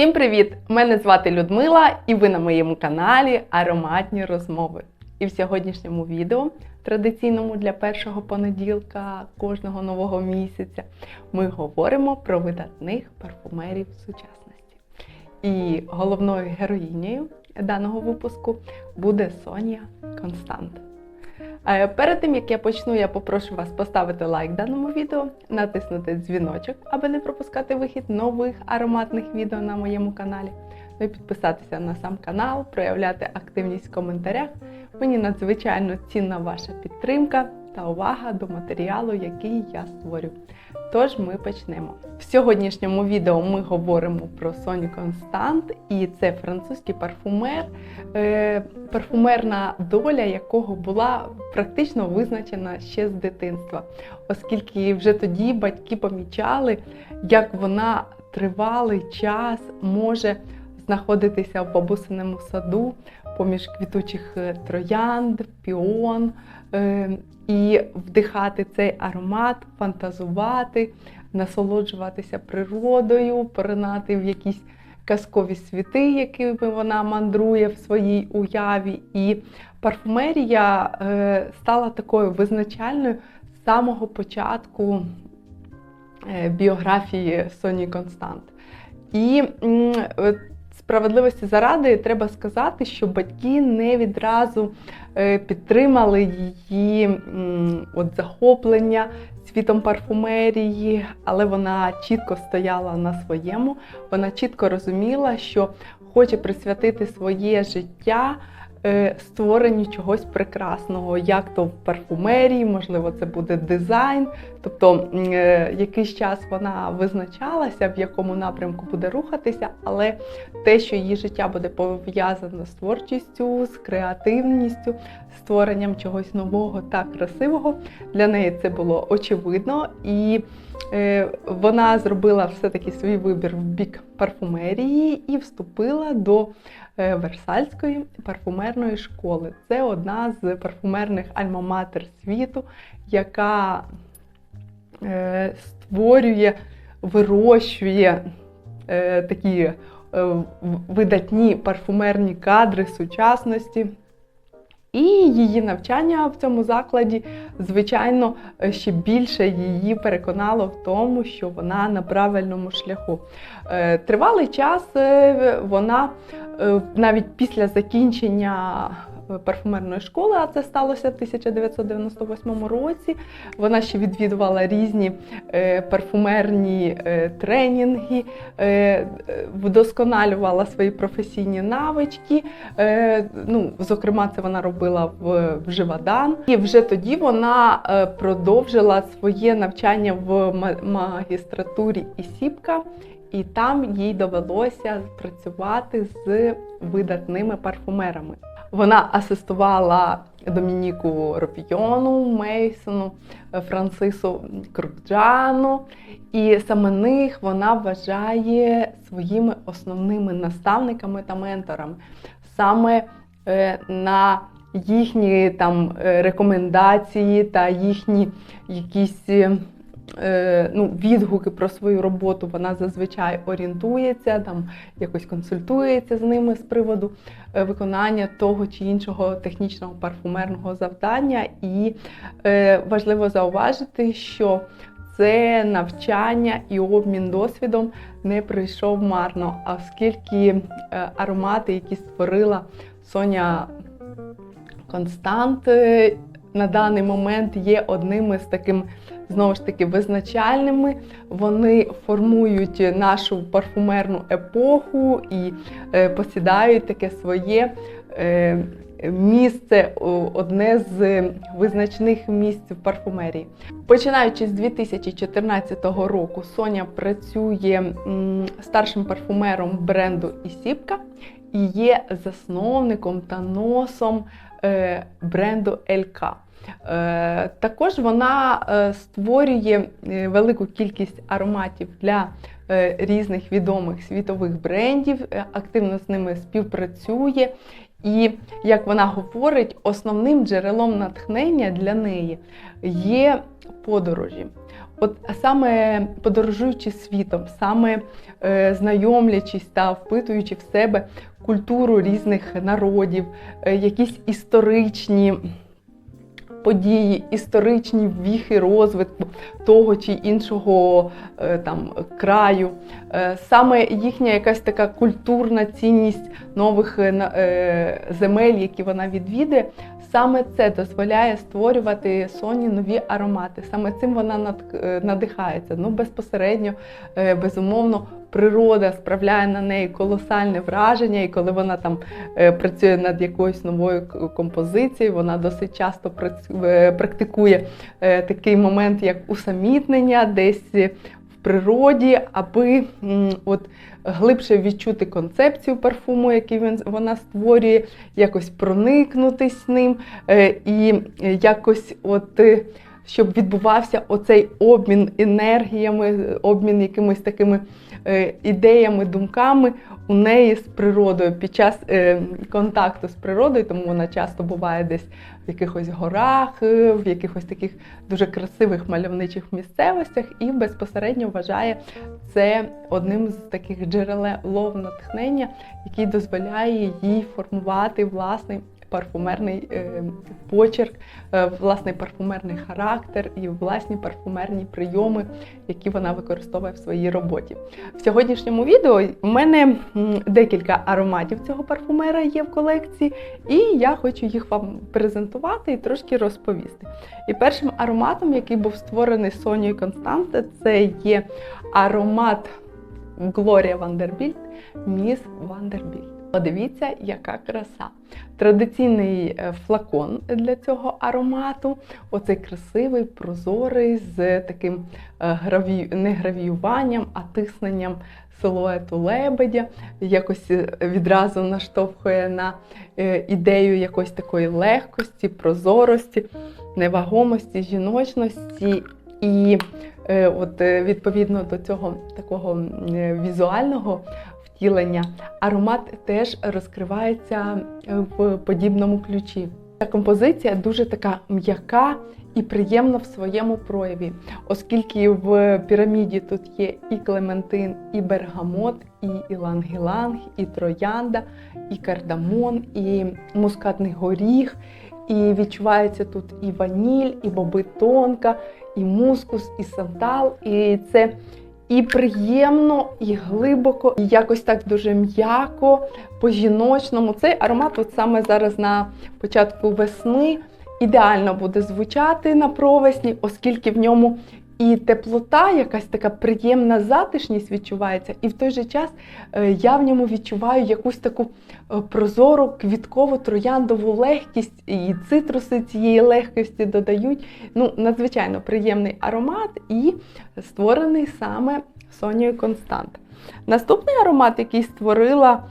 Всім привіт! Мене звати Людмила, і ви на моєму каналі Ароматні розмови. І в сьогоднішньому відео, традиційному для першого понеділка кожного нового місяця, ми говоримо про видатних парфумерів сучасності. І головною героїнею даного випуску буде Соня Констант. Е, Перед тим як я почну, я попрошу вас поставити лайк даному відео, натиснути дзвіночок, аби не пропускати вихід нових ароматних відео на моєму каналі. Ну і підписатися на сам канал, проявляти активність в коментарях. Мені надзвичайно цінна ваша підтримка та увага до матеріалу, який я створю. Тож ми почнемо. В сьогоднішньому відео ми говоримо про Соню Констант, і це французький парфумер, е, парфумерна доля якого була практично визначена ще з дитинства, оскільки вже тоді батьки помічали, як вона тривалий час може знаходитися в бабусиному саду поміж квітучих е, троянд, піон. І вдихати цей аромат, фантазувати, насолоджуватися природою, поринати в якісь казкові світи, якими вона мандрує в своїй уяві. І парфумерія е, стала такою визначальною з самого початку е, біографії Соні Констант. І справедливості заради треба сказати, що батьки не відразу е, підтримали її от захоплення світом парфумерії, але вона чітко стояла на своєму. Вона чітко розуміла, що хоче присвятити своє життя е, створенню чогось прекрасного, як то в парфумерії, можливо, це буде дизайн. Тобто е, якийсь час вона визначалася, в якому напрямку буде рухатися, але те, що її життя буде пов'язано з творчістю, з креативністю, створенням чогось нового та красивого, для неї це було очевидно. І вона зробила все-таки свій вибір в бік парфумерії і вступила до е, Версальської парфумерної школи. Це одна з парфумерних альма-матер світу, яка е, створює, вирощує е, такі е, видатні парфумерні кадри сучасності. І її навчання в цьому закладі, звичайно, ще більше її переконало в тому, що вона на правильному шляху. Е, Тривалий час е, вона е, навіть після закінчення парфумерної школи, а це сталося в 1998 році. Вона ще відвідувала різні е, парфумерні е, тренінги, е, вдосконалювала свої професійні навички. Ну, зокрема, це вона робила в, Живадан. І вже тоді вона продовжила своє навчання в ма- магістратурі Ісіпка, і там їй довелося працювати з видатними парфумерами. Вона асистувала Домініку Ропійону, Мейсону, Францису Крукджану, і саме них вона вважає своїми основними наставниками та менторами. Саме е, на їхні там е, рекомендації та їхні якісь е, ну, відгуки про свою роботу вона зазвичай орієнтується, там якось консультується з ними з приводу е, виконання того чи іншого технічного парфумерного завдання. І е, важливо зауважити, що це навчання і обмін досвідом не пройшов марно, оскільки е, аромати, які створила Соня Констант, е, на даний момент є одними з таким знову ж таки визначальними. Вони формують нашу парфумерну епоху і е, посідають таке своє. е, Місце одне з визначних місць в парфумерії. Починаючи з 2014 року, Соня працює старшим парфумером бренду Ісіпка і є засновником та носом е, бренду ЛК. Е, Також вона е, створює е, велику кількість ароматів для різних відомих світових брендів, активно з ними співпрацює. І, як вона говорить, основним джерелом натхнення для неї є подорожі. От саме подорожуючи світом, саме е, знайомлячись та впитуючи в себе культуру різних народів, е, якісь історичні події, історичні віхи розвитку того чи іншого е, там краю. Е, Саме їхня якась така культурна цінність нових е, земель, які вона відвідує. Саме це дозволяє створювати Соні нові аромати. Саме цим вона надихається. Ну, безпосередньо, безумовно, природа справляє на неї колосальне враження, і коли вона там е, працює над якоюсь новою композицією, вона досить часто е, практикує е, такий момент, як усамітнення, десь в природі, аби от глибше відчути концепцію парфуму, який він вона створює, якось проникнутись ним і якось от. Щоб відбувався оцей обмін енергіями, обмін якимись такими ідеями, думками у неї з природою під час е, контакту з природою, тому вона часто буває десь в якихось горах, е, в якихось таких дуже красивих мальовничих місцевостях і безпосередньо вважає це одним з таких джерелов натхнення, який дозволяє їй формувати власний парфумерний е, почерк, е, власний парфумерний характер і власні парфумерні прийоми, які вона використовує в своїй роботі. В сьогоднішньому відео в мене декілька ароматів цього парфумера є в колекції, і я хочу їх вам презентувати і трошки розповісти. І першим ароматом, який був створений Сонією Константе, це є аромат Глорія Вандербільт, Міс Вандербільт. Подивіться, яка краса. Традиційний е, флакон для цього аромату. Оцей красивий, прозорий, з таким е, не гравіюванням, а тисненням силуету лебедя. Якось е, відразу наштовхує на ідею якоїсь такої легкості, прозорості, невагомості, жіночності. І от відповідно до цього такого візуального втілення, аромат теж розкривається е, в подібному ключі. Ця композиція дуже така м'яка і приємна в своєму прояві, оскільки в піраміді тут є і клементин, і бергамот, і іланг-іланг, і троянда, і кардамон, і мускатний горіх. І відчувається тут і ваніль, і боби тонка, і мускус, і сандал. І це і приємно, і глибоко, і якось так дуже м'яко, по-жіночному. Цей аромат, от саме зараз на початку весни, ідеально буде звучати на провесні, оскільки в ньому і теплота, якась така приємна затишність відчувається, і в той же час е, я в ньому відчуваю якусь таку е, прозору квіткову трояндову легкість, і цитруси цієї легкості додають. Ну, надзвичайно приємний аромат і створений саме Сонією Констант. Наступний аромат, який створила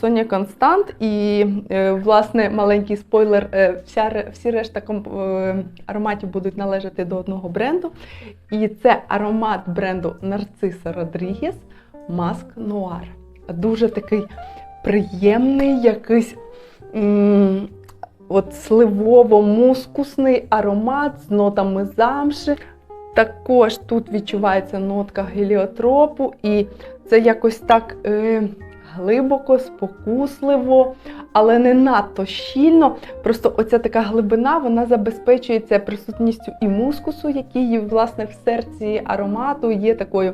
Соня Констант, і, е, власне, маленький спойлер, е, вся, всі решта е, ароматів будуть належати до одного бренду. І це аромат бренду Нарциса Родрігес Маск Нуар. Дуже такий приємний, якийсь от сливово-мускусний аромат з нотами замши. Також тут відчувається нотка геліотропу, і це якось так е, глибоко, спокусливо, але не надто щільно. Просто оця така глибина вона забезпечується присутністю і мускусу, який власне в серці аромату є такою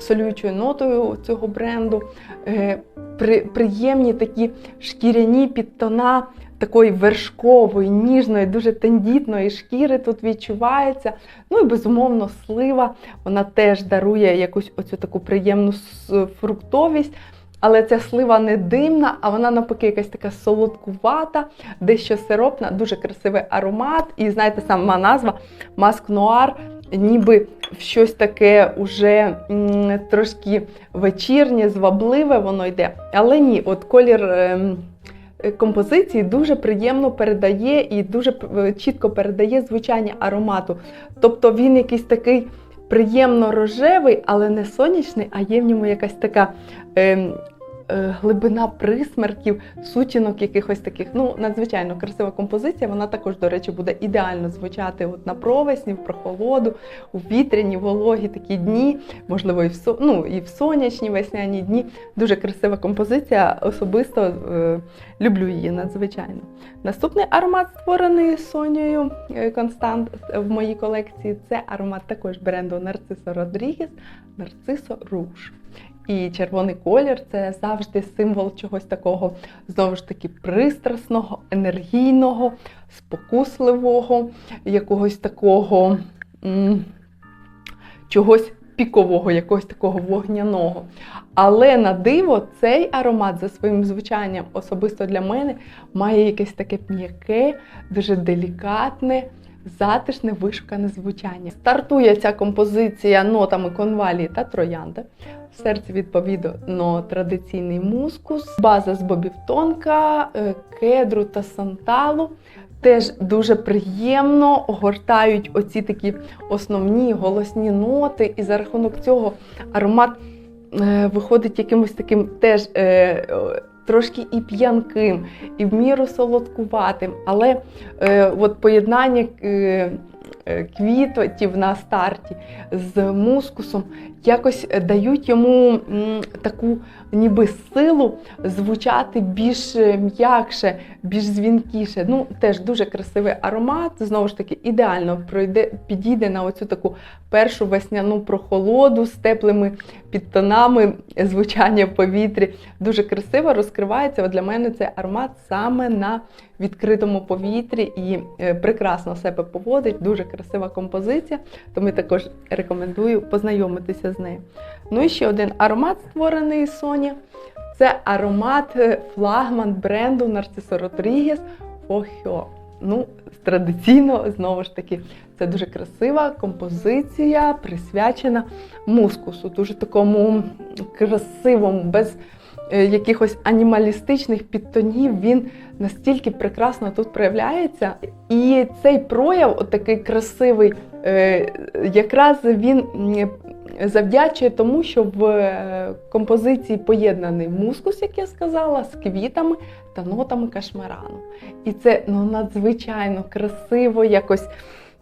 солюючою нотою цього бренду. Е, при, приємні такі шкіряні підтона такої вершкової, ніжної, дуже тендітної шкіри тут відчувається. Ну і безумовно слива, вона теж дарує якусь оцю таку приємну фруктовість. Але ця слива не димна, а вона навпаки якась така солодкувата, дещо сиропна, дуже красивий аромат. І знаєте, сама назва Маск Нуар, ніби в щось таке уже м, трошки вечірнє, звабливе воно йде. Але ні, от колір. е, Композиції дуже приємно передає і дуже е, чітко передає звучання аромату. Тобто він якийсь такий приємно рожевий, але не сонячний, а є в ньому якась така е, глибина присмерків, сутінок якихось таких. Ну, надзвичайно красива композиція. Вона також, до речі, буде ідеально звучати от на провесні, в прохолоду, у вітряні, вологі такі дні, можливо, і в со- ну, і в сонячні весняні дні. Дуже красива композиція. Особисто е, люблю її надзвичайно. Наступний аромат створений Сонією е, Констант в моїй колекції. Це аромат також бренду Нарцисо Родрігес, Нарцисо Руж. І червоний колір це завжди символ чогось такого, знову ж таки, пристрасного, енергійного, спокусливого, якогось такого м, чогось пікового, якогось такого вогняного. Але на диво, цей аромат за своїм звучанням, особисто для мене, має якесь таке м'яке, дуже делікатне, затишне, вишукане звучання. Стартує ця композиція нотами конвалії та троянди. В серці відповідно традиційний мускус, база з бобівтонка, е, кедру та санталу. Теж дуже приємно огортають оці такі основні голосні ноти, і за рахунок цього аромат е, виходить якимось таким теж е, трошки і п'янким, і в міру солодкуватим. Але от поєднання е, на старті з мускусом якось дають йому таку ніби силу звучати більш е, м'якше, більш дзвінкіше. Ну, теж дуже красивий аромат. Знову ж таки, ідеально пройде, підійде на оцю таку першу весняну прохолоду з теплими підтонами звучання в повітрі. Дуже красиво розкривається. От для мене цей аромат саме на відкритому повітрі і е, прекрасно себе поводить. Дуже красива композиція. Тому я також рекомендую познайомитися з нею. Ну і ще один аромат створений Соні. Це аромат е, флагман бренду Нарцисо Родрігес Фохьо. Ну, традиційно, знову ж таки, це дуже красива композиція, присвячена мускусу, дуже такому красивому, без якихось анімалістичних підтонів. Він настільки прекрасно тут проявляється. І цей прояв, от такий красивий, е, якраз він завдячує тому, що в е, композиції поєднаний мускус, як я сказала, з квітами та нотами кашмирану. І це ну, надзвичайно красиво, якось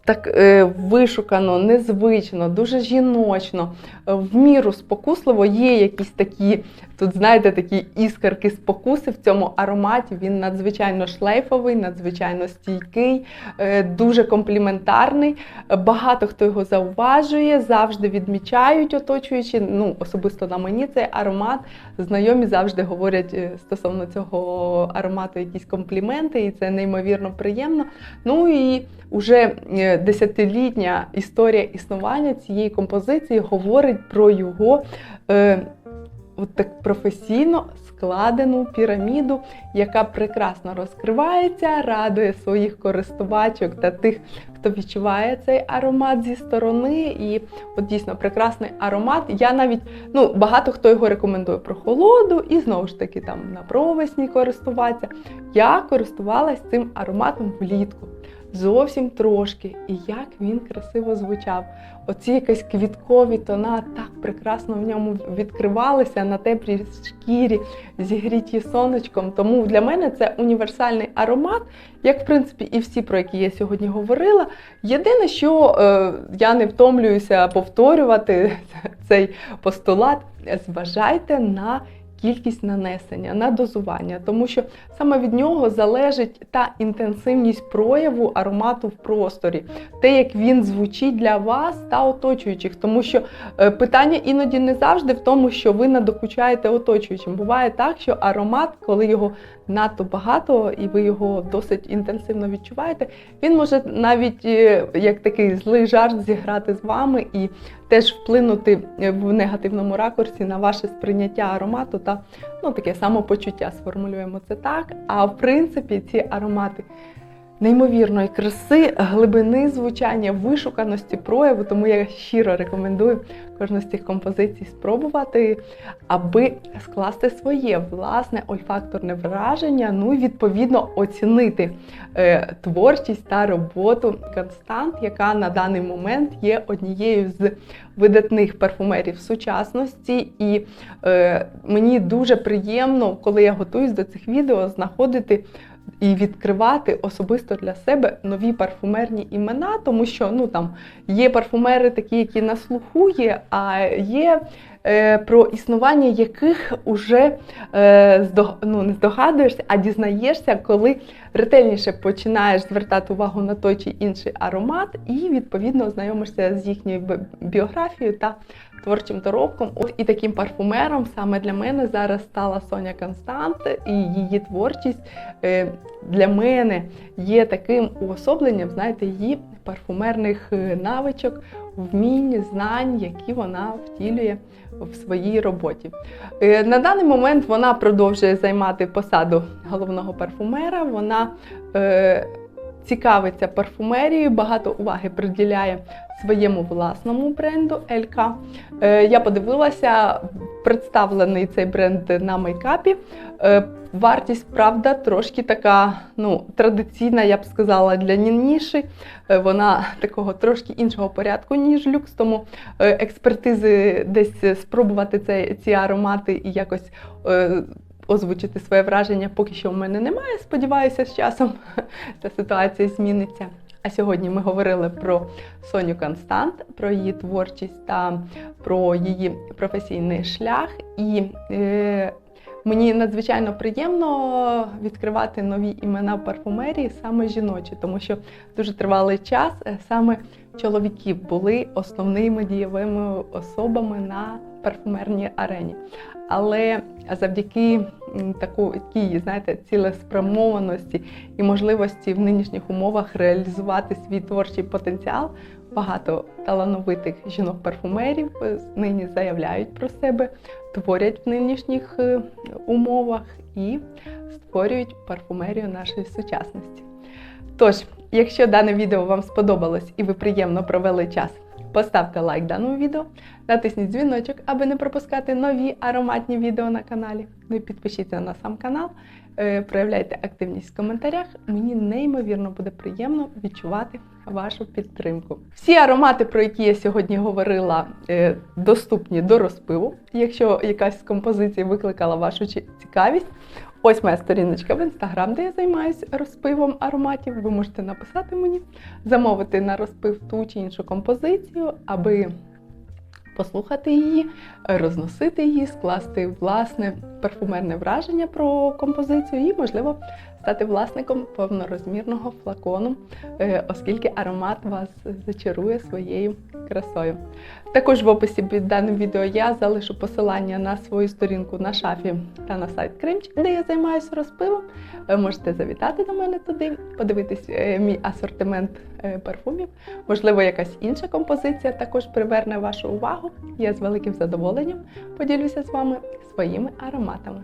так е, вишукано, незвично, дуже жіночно, е, в міру спокусливо. Є якісь такі, тут, знаєте, такі іскарки спокуси в цьому ароматі. Він надзвичайно шлейфовий, надзвичайно стійкий, е, дуже компліментарний. Багато хто його зауважує, завжди відмічають оточуючи. Ну, особисто на мені цей аромат. Знайомі завжди говорять стосовно цього аромату якісь компліменти, і це неймовірно приємно. Ну і уже десятилітня історія існування цієї композиції говорить про його е, от так професійно складену піраміду, яка прекрасно розкривається, радує своїх користувачок та тих, хто відчуває цей аромат зі сторони. І от дійсно прекрасний аромат. Я навіть ну багато хто його рекомендує про холоду, і знову ж таки там на провесні користуватися. Я користувалась цим ароматом влітку. Зовсім трошки, і як він красиво звучав. Оці якісь квіткові тона так прекрасно в ньому відкривалися на теплій шкірі, зігріті сонечком. Тому для мене це універсальний аромат, як в принципі і всі, про які я сьогодні говорила. Єдине, що е, я не втомлююся повторювати цей постулат, зважайте на кількість нанесення, на дозування, тому що саме від нього залежить та інтенсивність прояву аромату в просторі, те, як він звучить для вас та оточуючих. Тому що е, питання іноді не завжди в тому, що ви надокучаєте оточуючим. Буває так, що аромат, коли його надто багато і ви його досить інтенсивно відчуваєте, він може навіть е, як такий злий жарт зіграти з вами і теж вплинути в негативному ракурсі на ваше сприйняття аромату та ну, таке самопочуття, сформулюємо це так. А в принципі, ці аромати неймовірної краси, глибини звучання, вишуканості прояву. Тому я щиро рекомендую кожну з цих композицій спробувати, аби скласти своє власне ольфакторне враження, ну і відповідно оцінити е, творчість та роботу Констант, яка на даний момент є однією з видатних парфумерів сучасності. І е, мені дуже приємно, коли я готуюсь до цих відео, знаходити і відкривати особисто для себе нові парфумерні імена, тому що ну там є парфумери, такі, які на слуху є, а є е, про існування яких уже е, ну, не здогадуєшся, а дізнаєшся, коли ретельніше починаєш звертати увагу на той чи інший аромат, і відповідно знайомишся з їхньою біографією та творчим доробком. От і таким парфумером саме для мене зараз стала Соня Констант, і її творчість е, для мене є таким уособленням, знаєте, її парфумерних е, навичок, вмінь, знань, які вона втілює в своїй роботі. Е, На даний момент вона продовжує займати посаду головного парфумера. Вона цікавиться парфумерією, багато уваги приділяє своєму власному бренду ЛК. Е, я подивилася, представлений цей бренд на мейкапі. Е, Вартість, правда, трошки така ну, традиційна, я б сказала, для ніші. Е, Вона такого трошки іншого порядку, ніж люкс. Тому експертизи десь спробувати це, ці аромати і якось озвучити своє враження поки що в мене немає. Сподіваюся, з часом ця ситуація зміниться. А сьогодні ми говорили про Соню Констант, про її творчість та про її професійний шлях. І е, мені надзвичайно приємно відкривати нові імена в парфумерії саме жіночі, тому що дуже тривалий час е, саме чоловіки були основними дієвими особами на парфумерній арені. Але завдяки такій, знаєте, цілеспрямованості і можливості в нинішніх умовах реалізувати свій творчий потенціал, багато талановитих жінок-парфумерів е, нині заявляють про себе, творять в нинішніх е, умовах і створюють парфумерію нашої сучасності. Тож, якщо дане відео вам сподобалось і ви приємно провели час, поставте лайк даному відео, натисніть дзвіночок, аби не пропускати нові ароматні відео на каналі. Ну і підпишіться на сам канал, е, проявляйте активність в коментарях. Мені неймовірно буде приємно відчувати вашу підтримку. Всі аромати, про які я сьогодні говорила, е, доступні до розпиву. Якщо якась з композицій викликала вашу цікавість, Ось моя сторіночка в інстаграм, де я займаюся розпивом ароматів. Ви можете написати мені, замовити на розпив ту чи іншу композицію, аби послухати її, розносити її, скласти власне парфумерне враження про композицію і, можливо, стати власником повнорозмірного флакону, е, оскільки аромат вас зачарує своєю красою. Також в описі під даним відео я залишу посилання на свою сторінку на шафі та на сайт Кримчик, де я займаюся розпивом. Ви можете завітати до мене туди, подивитись е, мій асортимент е, парфумів. Можливо, якась інша композиція також приверне вашу увагу. Я з великим задоволенням поділюся з вами своїми ароматами.